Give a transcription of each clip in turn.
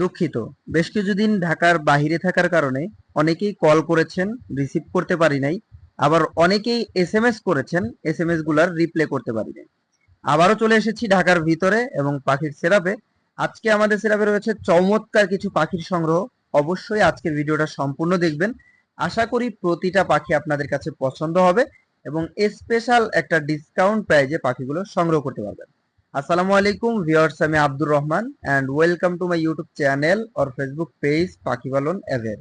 দুঃখিত। বেশ কিছুদিন ঢাকার বাহিরে থাকার কারণে অনেকেই কল করেছেন, রিসিভ করতে পারি নাই। আবার অনেকেই এস এম এস করেছেন এস এম এসগুলার রিপ্লে করতে পারি নাই। আবারও চলে এসেছি ঢাকার ভিতরে এবং পাখির সেরাপে। আজকে আমাদের সেরাপে রয়েছে চমৎকার কিছু পাখির সংগ্রহ। অবশ্যই আজকের ভিডিওটা সম্পূর্ণ দেখবেন। আশা করি প্রতিটা পাখি আপনাদের কাছে পছন্দ হবে এবং স্পেশাল একটা ডিসকাউন্ট প্রাইজে পাখিগুলো সংগ্রহ করতে পারবেন। আসসালামু আলাইকুম ভিউয়ার্স, আমি Abdur Rahman and welcome to my YouTube channel or Facebook page পাখি পালন এভের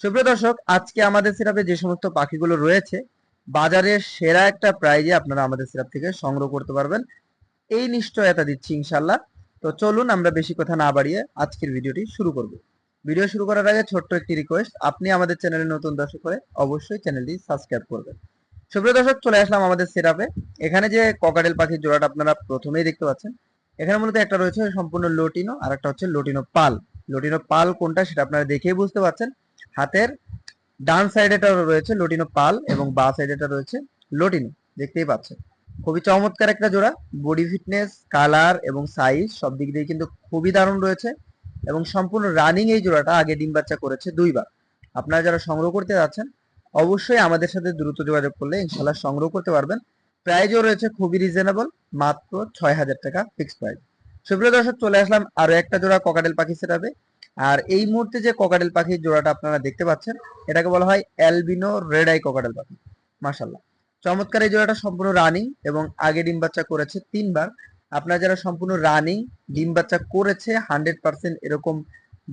সুপ্রিয় দর্শক, আজকে আমাদের সিরাপে যে সমস্ত পাখিগুলো রয়েছে বাজারের সেরা একটা প্রাইজে আপনারা আমাদের সিরাপ থেকে সংগ্রহ করতে পারবেন। এই নিশ্চয়তা দিচ্ছি ইনশাল্লাহ তো চলুন আমরা বেশি কথা না বাড়িয়ে আজকের ভিডিওটি শুরু করব। ভিডিও শুরু করার আগে ছোট্ট একটি রিকোয়েস্ট আপনি আমাদের চ্যানেলে নতুন দর্শক হয়ে অবশ্যই চ্যানেলটি সাবস্ক্রাইব করবেন। সুপ্রিয় দর্শক, চলে আসলাম আমাদের সেরাপে এখানে যে ককাটেল পাখির জোড়াটা আপনারা প্রথমেই দেখতে পাচ্ছেন, এখানে মূলত একটা রয়েছে সম্পূর্ণ লোটিনো, আর একটা হচ্ছে লোটিনো পাল। লোটিনো পাল কোনটা সেটা আপনারা দেখেই বুঝতে পারছেন। হাতের ডান সাইডেটা রয়েছে লোটিনো পাল এবং বা সাইডেটা রয়েছে লোটিনো, দেখতেই পাচ্ছেন। খুবই চমৎকার একটা জোড়া বডি ফিটনেস কালার এবং সাইজ সব দিক দিয়ে কিন্তু খুবই দারুণ রয়েছে এবং সম্পূর্ণ রানিং এই জোড়াটা আগে ডিম বাচ্চা করেছে দুইবার। আপনারা যারা সংগ্রহ করতে যাচ্ছেন অবশ্যই আমাদের সাথে দ্রুত যোগাযোগ করলে ইনশাল্লাহ সংগ্রহ করতে পারবেন। প্রাইজও রয়েছে খুবই রিজনেবল মাত্র ছয় হাজার টাকা ফিক্স প্রাইস সুপ্রিয় দর্শক, চলে আসলাম আরও একটা জোড়া ককাটেল পাখি সেটাবে আর এই মুহূর্তে যে ককাটেল পাখির জোড়াটা আপনারা দেখতে পাচ্ছেন, এটাকে বলা হয় অ্যালবিনো রেড আই পাখি। মাশাল্লাহ চমৎকার এই জোড়াটা সম্পূর্ণ রানিং এবং আগে ডিম বাচ্চা করেছে তিনবার। আপনারা যারা সম্পূর্ণ রানিং ডিম বাচ্চা করেছে হান্ড্রেড পার্সেন্ট এরকম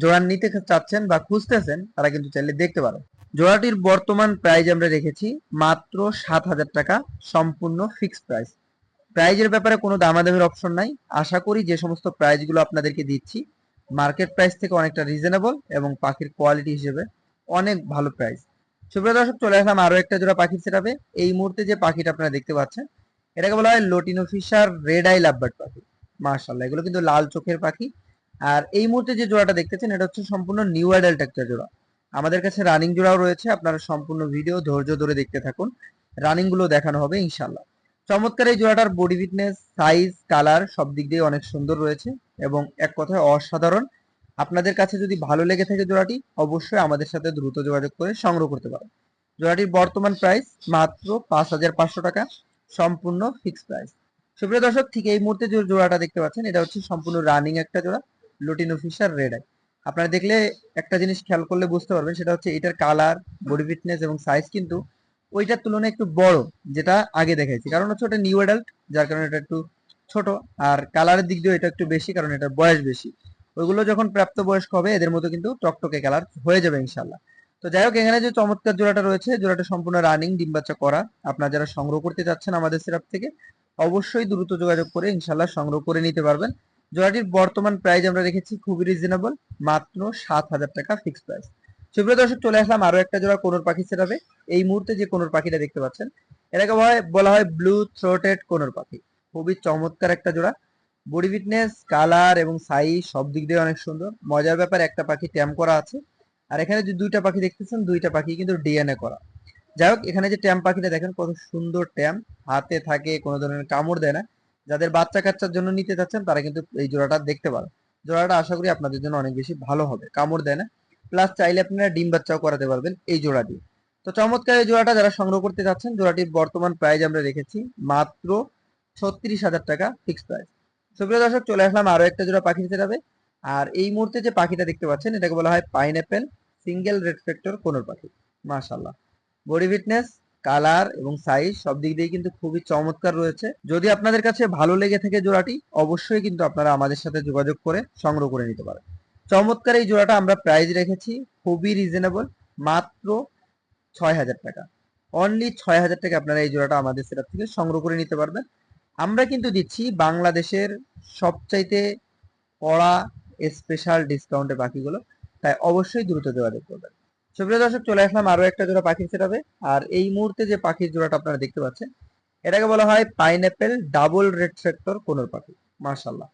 জোড়া নিতে চাচ্ছেন বা খুঁজতেছেন, তারা কিন্তু চাইলে দেখতে পারেন। জোড়াটির বর্তমান প্রাইস আমরা রেখেছি মাত্র সাত হাজার টাকা, সম্পূর্ণ ফিক্সড প্রাইস প্রাইজের ব্যাপারে কোনো দামাদামির অপশন নাই। আশা করি যে সমস্ত প্রাইজগুলো আপনাদেরকে দিচ্ছি। মার্কেট প্রাইস থেকে অনেকটা রিজনেবল এবং পাখির কোয়ালিটি হিসেবে অনেক ভালো প্রাইস সুপ্রিয় দর্শক, চলে আসলাম আরও একটা জোড়া পাখি সেটাবে এই মুহূর্তে যে পাখিটা আপনারা দেখতে পাচ্ছেন, এটাকে বলা হয় lutino Fischer red eye lovebird পাখি। মার্শাল্লাহ এগুলো কিন্তু লাল চোখের পাখি। আর এই মুহূর্তে যে জোড়াটা দেখতেছেন, এটা হচ্ছে সম্পূর্ণ নিউ অ্যাডাল্ট একটা জোড়া। আমাদের কাছে রানিং জোড়াও রয়েছে, আপনারা সম্পূর্ণ ভিডিও ধৈর্য ধরে দেখতে থাকুন। রানিংগুলো দেখানো হবে ইনশাল্লাহ চমৎকার এই জোড়াটার বডি ফিটনেস সাইজ কালার সব দিক দিয়ে অনেক সুন্দর রয়েছে এবং এক কথায় অসাধারণ। আপনাদের কাছে যদি ভালো লেগে থাকে জোড়াটি, অবশ্যই আমাদের সাথে দ্রুত যোগাযোগ করে সংগ্রহ করতে পারেন। জোড়াটির বর্তমান প্রাইস মাত্র পাঁচ হাজার পাঁচশো টাকা, সম্পূর্ণ ফিক্স প্রাইস সুপ্রিয় দর্শক, ঠিক এই মুহূর্তে যে জোড়াটা দেখতে পাচ্ছেন, এটা হচ্ছে সম্পূর্ণ রানিং একটা জোড়া লুটিনো ফিশার রেড আই আপনারা দেখলে একটা জিনিস খেয়াল করলে বুঝতে পারবেন, সেটা হচ্ছে এটার কালার বডি ফিটনেস এবং সাইজ কিন্তু ওইটার তুলনায় একটু বড়, যেটা আগে দেখাইছি। কারণ হচ্ছে ওটা নিউ অ্যাডাল্ট যার কারণে এটা একটু ছোট, আর কালারের দিক দিয়ে এটা একটু বেশি, কারণ এটার বয়স বেশি। ওইগুলো যখন প্রাপ্ত বয়স্ক হবে, এদের মতো কিন্তু টকটকে কালার হয়ে যাবে ইনশাল্লাহ তো যাই হোক, এখানে যে চমৎকার জোড়াটা রয়েছে, জোড়াটা সম্পূর্ণ রানিং ডিম বাচ্চা করা। আপনারা যারা সংগ্রহ করতে চাচ্ছেন আমাদের সিরাপ থেকে, অবশ্যই দ্রুত যোগাযোগ করে ইনশাল্লাহ সংগ্রহ করে নিতে পারবেন। জোড়াটির বর্তমান প্রাইস আমরা রেখেছি খুবই রিজনেবল মাত্র সাত হাজার টাকা ফিক্স প্রাইস সুপ্রিয় দর্শক, চলে আসলাম আরও একটা জোড়া কোনোর পাখি সেটাবে এই মুহূর্তে যে কোনোর পাখিটা দেখতে পাচ্ছেন, এটাকে বলা হয়, ব্লু থ্রোটেড কোনোর পাখি। খুবই চমৎকার একটা জোড়া। বডি ফিটনেস কালার এবং সাইজ সব দিক দিয়ে অনেক সুন্দর। মজার ব্যাপার, একটা পাখি ট্যাম করা আছে। আর এখানে যে দুইটা পাখি দেখতেছেন, দুইটা পাখি কিন্তু ডিএনএ করা। যাই হোক, এখানে যে ট্যাম পাখিটা দেখেন, কত সুন্দর ট্যাম হাতে থাকে, কোনো ধরনের কামড় দেয় না। যাদের বাচ্চা কাচ্চার জন্য নিতে চাচ্ছেন, তারা কিন্তু এই জোড়াটা দেখতে পারেন। জোড়াটা আশা করি আপনাদের জন্য অনেক বেশি ভালো হবে। কামড় দেয় না। প্লাস চাইলে আপনারা ডিম বাচ্চাও করাতে পারবেন এই জোড়া দিয়ে তো চমৎকার এই জোড়াটা যারা সংগ্রহ করতে চাচ্ছেন, জোড়াটির বর্তমান প্রাইস আমরা রেখেছি মাত্র ছত্রিশ হাজার টাকা ফিক্স প্রাইস সুপ্রিয় দর্শক, চলে আসলাম আরও একটা জোড়া পাখি যাবে আর এই মুহূর্তে যে পাখিটা দেখতে পাচ্ছেন, এটাকে বলা হয় পাইনঅ্যাপেল সিঙ্গেল রেড ফ্যাক্টর কোনোর পাখি। মাশাল্লাহ বডি ফিটনেস কালার এবং সাইজ সব দিক দিয়ে কিন্তু খুবই চমৎকার রয়েছে। যদি আপনাদের কাছে ভালো লেগে থাকে জোড়াটি, অবশ্যই কিন্তু আপনারা আমাদের সাথে যোগাযোগ করে সংগ্রহ করে নিতে পারেন। চমৎকার এই জোড়াটা আমরা প্রাইস রেখেছি খুবই রিজনেবল মাত্র ছয় হাজার টাকা। অনলি ছয় হাজার টাকা আপনারা এই জোড়াটা আমাদের সেটা থেকে সংগ্রহ করে নিতে পারবেন। আমরা কিন্তু দিচ্ছি বাংলাদেশের সবচাইতে কড়া স্পেশাল ডিসকাউন্টে বাকিগুলো, তাই অবশ্যই দ্রুত যোগাযোগ করবেন। সুপ্রিয় দর্শক, চলে আসলাম আরও একটা জোড়া পাখির সেটাবে আর এই মুহূর্তে যে পাখির জোড়াটা আপনারা দেখতে পাচ্ছেন, এটাকে বলা হয় pineapple double red factor conure পাখি। মার্শাল্লাহ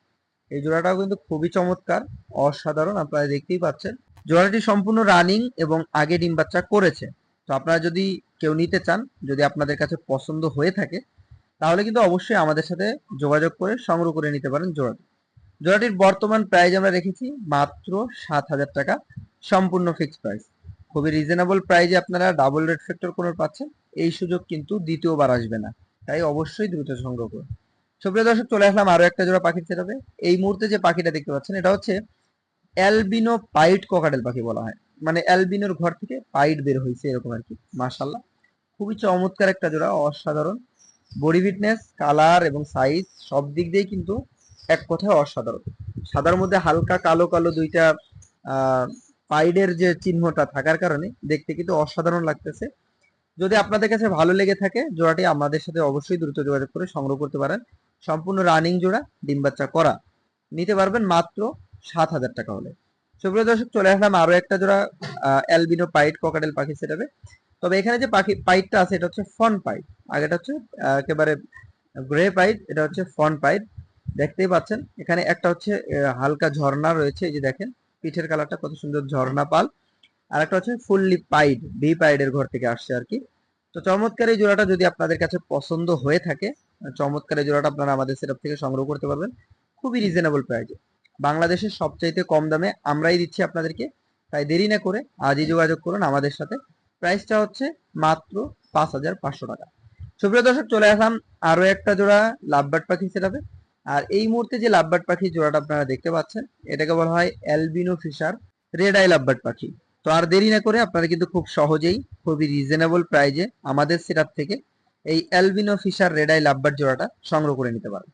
এই জোড়াটাও কিন্তু খুবই চমৎকার, অসাধারণ আপনারা দেখতেই পাচ্ছেন। জোড়াটি সম্পূর্ণ রানিং এবং আগে ডিম বাচ্চা করেছে। তো আপনারা যদি কেউ নিতে চান, যদি আপনাদের কাছে পছন্দ হয়ে থাকে, তাহলে কিন্তু অবশ্যই আমাদের সাথে যোগাযোগ করে সংগ্রহ করে নিতে পারেন জোড়াটি। জোড়াটির বর্তমান প্রাইস আমরা রেখেছি মাত্র সাত হাজার টাকা, সম্পূর্ণ ফিক্সড প্রাইস খুবই রিজনেবল প্রাইজে আপনারা ডাবল রেড ফ্যাক্টর কোনো পাচ্ছেন, এই সুযোগ কিন্তু দ্বিতীয়বার আসবে না। তাই অবশ্যই দ্রুত সংগ্রহ করুন। সুপ্রিয় দর্শক, চলে আসলাম আরও একটা জোড়া পাখির সেটাবে এই মুহূর্তে যে পাখিটা দেখতে পাচ্ছেন, এটা হচ্ছে অ্যালবিনো পাইট ককাটেল পাখি বলা হয়। মানে অ্যালবিনোর ঘর থেকে পাইট বের হয়েছে এরকম আর কি মাশাল্লাহ খুবই চমৎকার একটা জোড়া, অসাধারণ। বডি ফিটনেস কালার এবং সাইজ সব দিক দিয়েই কিন্তু এক কথায় অসাধারণ। সাদার মধ্যে হালকা কালো কালো দুইটা পাইডের যে চিহ্নটা থাকার কারণে দেখতে কিন্তু অসাধারণ লাগতেছে। যদি আপনাদের কাছে ভালো লেগে থাকে, জোড়াটি আমাদের সাথে অবশ্যই দ্রুত যোগাযোগ করে সংগ্রহ করতে পারেন। সম্পূর্ণ রানিং জোড়া, ডিম বাচ্চা করা। নিতে পারবেন মাত্র সাত হাজার টাকা হলে। সুপ্রিয় দর্শক, চলে আসলাম আরও একটা জোড়া অ্যালবিনো পাইট ককাটেল পাখি সেটাবে তবে এখানে যে পাখি পাইটটা আছে, এটা হচ্ছে ফন পাইট আগেটা হচ্ছে একেবারে গ্রে পাইট এটা হচ্ছে ফন পাইট দেখতেই পাচ্ছেন, এখানে একটা হচ্ছে হালকা ঝর্ণা রয়েছে, এই যে দেখেন। পিঠের কালারটা কত সুন্দর ঝর্ণা পাল। আর একটা হচ্ছে ফুললি পাইড, ভি পাইডের ঘর থেকে আসছে আর কি। তো চমৎকার এই জোড়াটা যদি আপনাদের কাছে পছন্দ হয়ে থাকে, চমৎকার এই জোড়াটা আপনারা আমাদের সেটআপ থেকে সংগ্রহ করতে পারবেন। খুবই রিজনেবল প্রাইজে বাংলাদেশের সবচাইতে কম দামে আমরাই দিচ্ছি আপনাদেরকে, তাই দেরি না করে আজই যোগাযোগ করুন আমাদের সাথে। প্রাইসটা হচ্ছে মাত্র পাঁচ হাজার পাঁচশো টাকা। সুপ্রিয় দর্শক, চলে আসলাম আরও একটা জোড়া লাভবার্ড পাখি সেটাবে আর এই মুহূর্তে যে লাভবার্ড পাখি জোড়াটা আপনারা দেখতে পাচ্ছেন, এটাকে বলা হয় albino Fischer red eye lovebird পাখি। তো আর দেরি না করে আপনারা কিন্তু খুব সহজেই, খুবই রিজনেবল প্রাইজে আমাদের সেটআপ থেকে এই albino Fischer red eye lovebird জোড়াটা সংগ্রহ করে নিতে পারেন।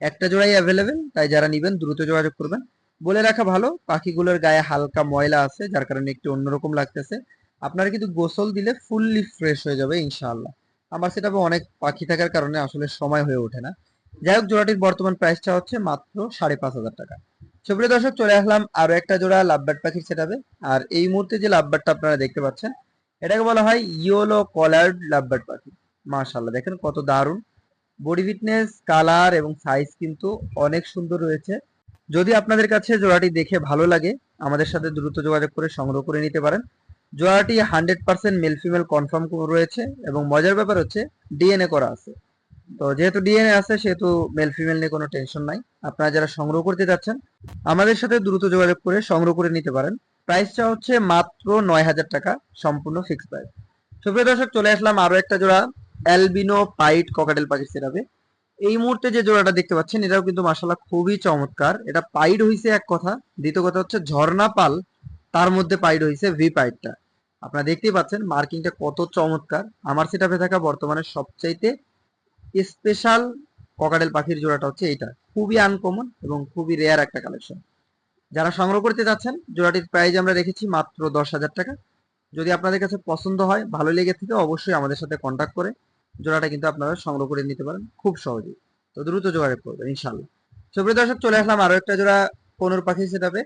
একটা জোড়াই অ্যাভেলেবেল তাই যারা নিবেন দ্রুত যোগাযোগ করবেন। বলে রাখা ভালো, পাখিগুলোর গায়ে হালকা ময়লা আছে, যার কারণে একটু অন্যরকম লাগতেছে। আপনারা কিন্তু গোসল দিলে ফুললি ফ্রেশ হয়ে যাবে ইনশাআল্লাহ। আমার সেটা অনেক পাখি থাকার কারণে আসলে সময় হয়ে ওঠে না। যাই হোক, জোড়াটির বর্তমান প্রাইসটা হচ্ছে মাত্র সাড়ে পাঁচ হাজার টাকা। সুপ্রিয় দর্শক, চলে আসলাম আরও একটা জোড়া লাভবার্ড পাখির সেটাবে আর এই মুহূর্তে যে লাভবার্ডটা আপনারা দেখতে পাচ্ছেন, এটাকে বলা হয় ইয়োলো কলার্ড লাভবার্ড পাখি। মাশাল্লাহ দেখেন কত দারুণ। বডি ফিটনেস কালার এবং সাইজ কিন্তু অনেক সুন্দর রয়েছে। যদি আপনাদের কাছে জোড়াটি দেখে ভালো লাগে, আমাদের সাথে দ্রুত যোগাযোগ করে সংগ্রহ করে নিতে পারেন। জোড়াটি hundred percent male female confirm রয়েছে এবং মজার ব্যাপার হচ্ছে ডিএনএ করা আছে। তো যেহেতু ডিএনএ আছে, সেহেতু মেল ফিমেল নিয়ে কোনো টেনশন নাই। আপনারা যারা সংগ্রহ করতে যাচ্ছেন, আমাদের সাথে দ্রুত যোগাযোগ করে সংগ্রহ করে নিতে পারেন। প্রাইসটা হচ্ছে মাত্র নয় হাজার টাকা, সম্পূর্ণ ফিক্স প্রাইস সুপ্রিয় দর্শক, চলে আসলাম আরও একটা জোড়া অ্যালবিনো পাইট ককাটেল পাখি সেরাবে এই মুহূর্তে যে জোড়াটা দেখতে পাচ্ছেন, এটাও কিন্তু মাসাল্লাহ খুবই চমৎকার। এটা পাইড হইছে এক কথা, দ্বিতীয় কথা হচ্ছে ঝর্ণা পাল, তার মধ্যে পাইড হইছে ভি পাইডটা আপনারা দেখতেই পাচ্ছেন মার্কিংটা কত চমৎকার। আমার সেটাপে থাকা বর্তমানে সবচাইতে স্পেশাল ককাটেল পাখির জোড়াটা হচ্ছে এইটা। খুবই আনকমন এবং খুবই রেয়ার একটা কালেকশন যারা সংগ্রহ করতে যাচ্ছেন, জোড়াটির প্রাইস আমরা রেখেছি মাত্র দশ হাজার টাকা। যদি আপনাদের কাছে পছন্দ হয়, ভালো লেগে থাকে, অবশ্যই আমাদের সাথে কন্ট্যাক্ট করে জোড়াটা কিন্তু আপনারা সংগ্রহ করে নিতে পারেন খুব সহজেই। তো দ্রুত যোগাযোগ করবেন ইনশাল্লাহ সুপ্রিয় দর্শক, চলে আসলাম আরও একটা জোড়া কোনোর পাখি সেটাবে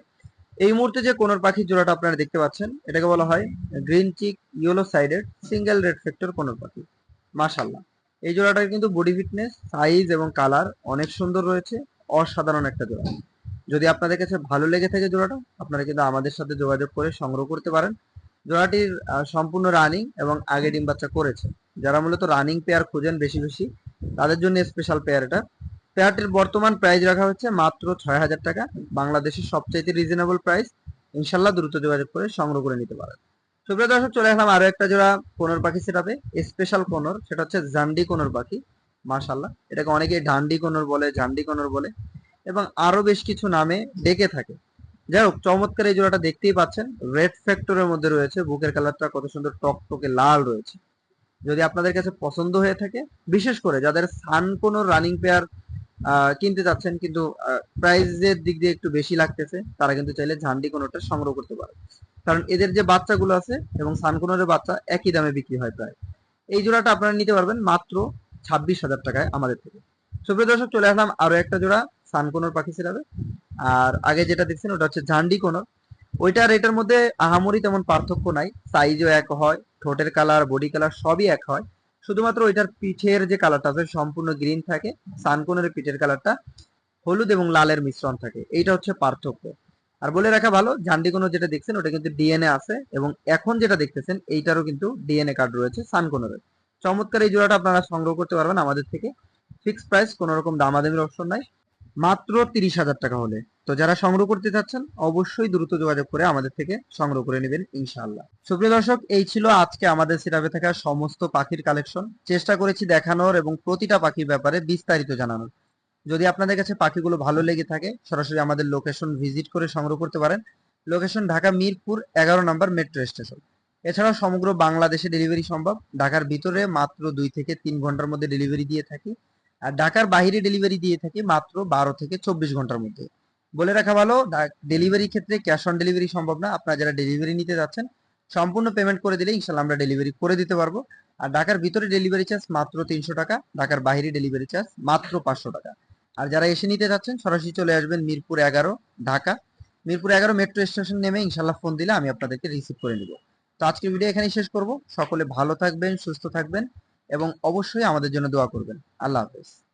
এই মুহূর্তে যে কোনোর পাখির জোড়াটা আপনারা দেখতে পাচ্ছেন, এটাকে বলা হয় green cheek yellow sided single red factor conure পাখি। মাশাল্লাহ এই জোড়াটার কিন্তু বডি ফিটনেস সাইজ এবং কালার অনেক সুন্দর রয়েছে। অসাধারণ একটা জোড়া। যদি আপনাদের কাছে ভালো লেগে থাকে জোড়াটা, আপনারা কিন্তু আমাদের সাথে যোগাযোগ করে সংগ্রহ করতে পারেন। জোড়াটির সম্পূর্ণ রানিং এবং আগে ডিম বাচ্চা করেছে। যারা মূলত রানিং পেয়ার খোঁজেন বেশি বেশি, তাদের জন্য স্পেশাল পেয়ার এটা। পেয়ারটির বর্তমান প্রাইস রাখা হচ্ছে মাত্র ছয় হাজার টাকা। বাংলাদেশের সবচাইতে রিজনেবল প্রাইস ইনশাল্লাহ দ্রুত যোগাযোগ করে সংগ্রহ করে নিতে পারেন। সুপ্রিয় দর্শক, চলে আসলাম আরও একটা জোড়া কোনর পাখি সেটাবে স্পেশাল কোনর সেটা হচ্ছে জান্ডি কোনর পাখি মাশাল্লাহ এটাকে অনেকে ডান্ডি কোনর বলে, জান্ডি কোনর বলে, এবং আরও বেশ কিছু নামে ডেকে থাকে। যাই হোক, চমৎকার এই জোড়াটা দেখতেই পাচ্ছেন রেড ফ্যাক্টরের মধ্যে রয়েছে, বুকের কালারটা কত সুন্দর টক টকে লাল রয়েছে। যদি আপনাদের কাছে পছন্দ হয়ে থাকে, বিশেষ করে যাদের সান কোনো রানিং পেয়ার কিনতে চাচ্ছেন, কিন্তু প্রাইসের দিক দিয়ে একটু বেশি লাগতেছে, তারা কিন্তু চাইলে ঝান্ডি কোনোটা সংগ্রহ করতে পারে কারণ এদের যে বাচ্চাগুলো আছে এবং সানকোনোর বাচ্চা একই দামে বিক্রি হয় প্রায়। এই জোড়াটা আপনারা নিতে পারবেন মাত্র ছাব্বিশ হাজার টাকায় আমাদের থেকে। সুপ্রিয় দর্শক, চলে আসলাম আরও একটা জোড়া সানকোনোর পাখি ছিলাবে আর আগে যেটা দেখছেন, ওটা হচ্ছে ঝান্ডি কোনোর। ওইটার এটার মধ্যে আহামরি তেমন পার্থক্য নাই। সাইজও এক হয়, ঠোঁটের কালার বডি কালার সবই এক হয়। শুধুমাত্র ওইটার পিঠের যে কালারটা আছে, সম্পূর্ণ গ্রিন থাকে। সানকোনের পিঠের কালারটা হলুদ এবং লালের মিশ্রণ থাকে। এইটা হচ্ছে পার্থক্য। আর বলে রাখা ভালো ঝান্ডি কোনো যেটা দেখছেন ওটা কিন্তু ডিএনএ আছে এবং এখন যেটা দেখতেছেন এইটারও কিন্তু ডিএনএ কার্ড রয়েছে সানকোনের চমৎকার এই জোড়াটা আপনারা সংগ্রহ করতে পারবেন আমাদের থেকে। ফিক্স প্রাইস কোনো রকম দামাদামির অপশন নাই। মাত্র তিরিশ হাজার টাকা হলে। তো যারা সংগ্রহ করতে চাচ্ছেন অবশ্যই দ্রুত যোগাযোগ করে আমাদের থেকে সংগ্রহ করে নেবেন ইনশাআল্লাহ। সুপ্রিয় দর্শক, এই ছিল আজকে আমাদের সিরাপে থাকা সমস্ত পাখির কালেকশন চেষ্টা করেছি দেখানোর এবং প্রতিটা পাখির ব্যাপারে বিস্তারিত জানানোর। যদি আপনাদের কাছে পাখিগুলো ভালো লেগে থাকে, সরাসরি আমাদের লোকেশন ভিজিট করে সংগ্রহ করতে পারেন। লোকেশন ঢাকা মিরপুর এগারো নম্বর মেট্রো স্টেশন এছাড়াও সমগ্র বাংলাদেশে ডেলিভারি সম্ভব। ঢাকার ভিতরে মাত্র দুই থেকে তিন ঘণ্টার মধ্যে ডেলিভারি দিয়ে থাকি। আর ঢাকার বাহিরে ডেলিভারি দিয়ে থাকি মাত্র বারো থেকে চব্বিশ ঘণ্টার মধ্যে। বলে রাখা ভালো ডেলিভারি ক্ষেত্রে ক্যাশ অন ডেলিভারি সম্ভব না। আপনারা যারা ডেলিভারি নিতে যাচ্ছেন, সম্পূর্ণ পেমেন্ট করে দিলে ইনশাল্লাহ আমরা ডেলিভারি করে দিতে পারব। আর ঢাকার ভিতরে ডেলিভারি চার্জ মাত্র তিনশো টাকা, ঢাকার বাহিরে ডেলিভারি চার্জ মাত্র পাঁচশো টাকা। আর যারা এসে নিতে যাচ্ছেন, সরাসরি চলে আসবেন মিরপুর এগারো, ঢাকা। মিরপুর এগারো মেট্রো স্টেশন নেমে ইনশাল্লাহ ফোন দিলে আমি আপনাদেরকে রিসিভ করে নিব। তো আজকের ভিডিও এখানেই শেষ করব। সকলে ভালো থাকবেন, সুস্থ থাকবেন এবং অবশ্যই আমাদের জন্য দোয়া করবেন। আল্লাহ হাফেজ।